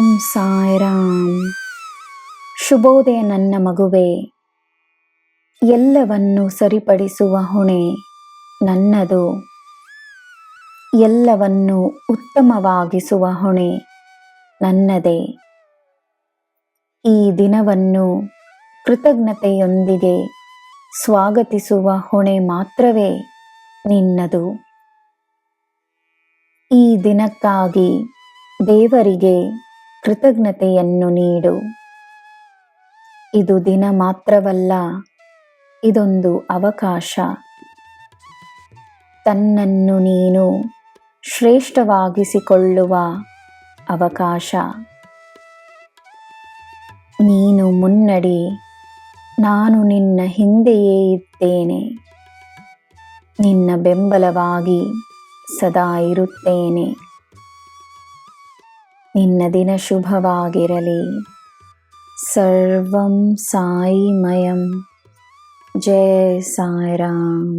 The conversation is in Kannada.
ಓಂ ಸಾಯಿರಾಮ್. ಶುಭೋದಯ ನನ್ನ ಮಗುವೆ. ಎಲ್ಲವನ್ನು ಸರಿಪಡಿಸುವ ಹೊಣೆ ನನ್ನದು. ಎಲ್ಲವನ್ನು ಉತ್ತಮವಾಗಿಸುವ ಹೊಣೆ ನನ್ನದೇ. ಈ ದಿನವನ್ನು ಕೃತಜ್ಞತೆಯೊಂದಿಗೆ ಸ್ವಾಗತಿಸುವ ಹೊಣೆ ಮಾತ್ರವೇ ನಿನ್ನದು. ಈ ದಿನಕ್ಕಾಗಿ ದೇವರಿಗೆ ಕೃತಜ್ಞತೆಯನ್ನು ನೀಡು. ಇದು ದಿನ ಮಾತ್ರವಲ್ಲ, ಇದೊಂದು ಅವಕಾಶ. ತನ್ನನ್ನು ನೀನು ಶ್ರೇಷ್ಠವಾಗಿಸಿಕೊಳ್ಳುವ ಅವಕಾಶ. ನೀನು ಮುನ್ನಡಿ, ನಾನು ನಿನ್ನ ಹಿಂದೆಯೇ ಇದ್ದೇನೆ. ನಿನ್ನ ಬೆಂಬಲವಾಗಿ ಸದಾ ಇರುತ್ತೇನೆ. ನಿನ್ನ ದಿನ ಶುಭವಾಗಿರಲಿ ಸರ್ವಂ ಸಾಯಿಮಯಂ ಜಯ ಸಾಯಿರಾಮ್